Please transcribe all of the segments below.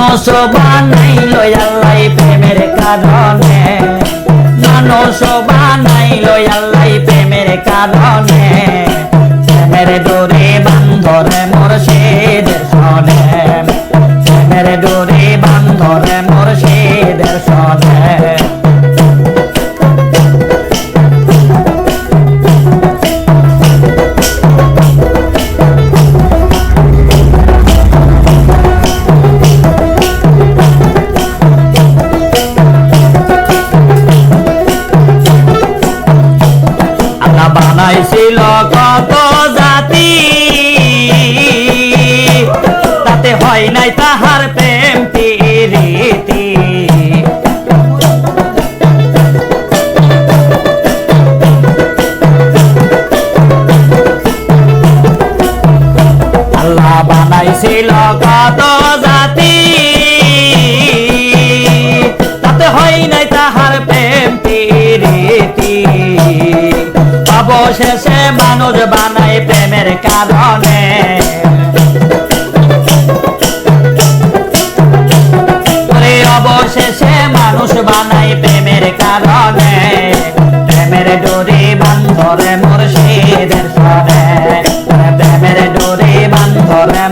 মানুষ বানাইল আল্লাহ প্রেমের কারণে। মানুষ বানাইল আল্লাহ প্রেমের কারণে। প্রেমের ডোরে বান্ধরে মুর্শিদের সনে। প্রেমের ডোরে বান্ধরে মুর্শিদের সনে। হয় নাই তাহার প্রেম রীতি আল্লাহ বানাইছিল কত জাতি। তাতে হয় নাই তাহার প্রেম রীতি অবশেষে মানুষ বানাই প্রেমের কারণে। বানাই প্রেমের কারণে প্রেমের ডোরে বান্ধরে মুর্শিদের সনে প্রেমের ডোরে বান্ধরে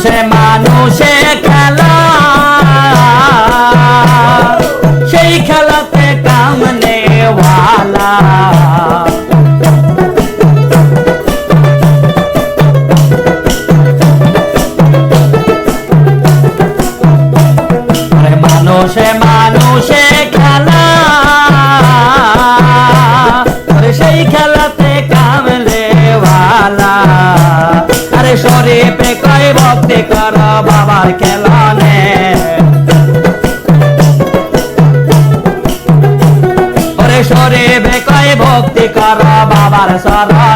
মানুষে মানুষে খেলা। সেই খেলাতে কামনে মানুষে মানুষে খেলা। সেই খেলাতে কামলে আরে কর বাবার খেলানে সরে বেকায় ভক্তি কর বাবার শরণে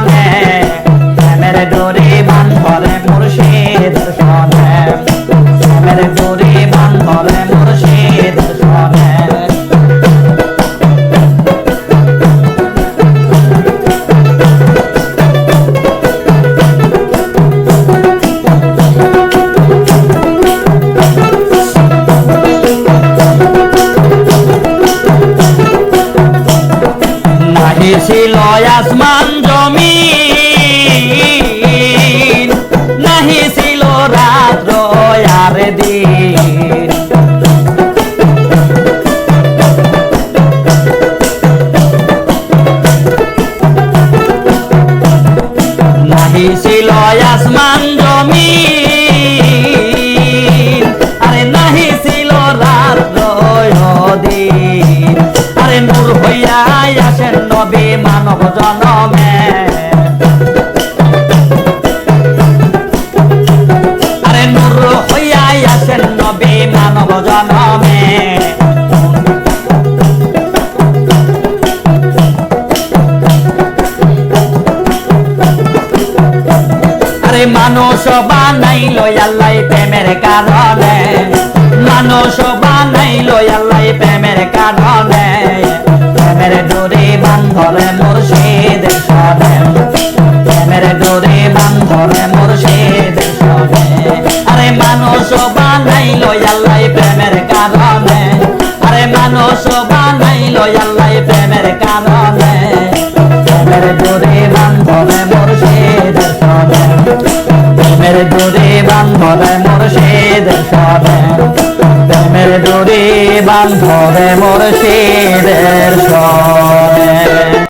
ছিল আসমান জমি নাহি ছিল রাত্র আর দিন। নাহি ছিল আসমান বানাইল আল্লাহ প্রেমের কারণে। মানুষ বানাইল আল্লাহ প্রেমের কারণে। প্রেমের ডোরে বান্ধরে মুর্শিদ সনে প্রেমের ডোরে বান্ধরে মুর্শিদ সনে আরে মানুষ বানাইল আল্লাহ প্রেমের কারণে। আরে মানুষ বানাইল আল্লাহ প্রেমের কারণে। প্রেমের ডোরে বান্ধরে মুর্শিদ সনে প্রেমের ডোরে বান্ধরে মুর্শিদ সনে প্রেমের ডোরে বান্ধরে মুর্শিদের সনে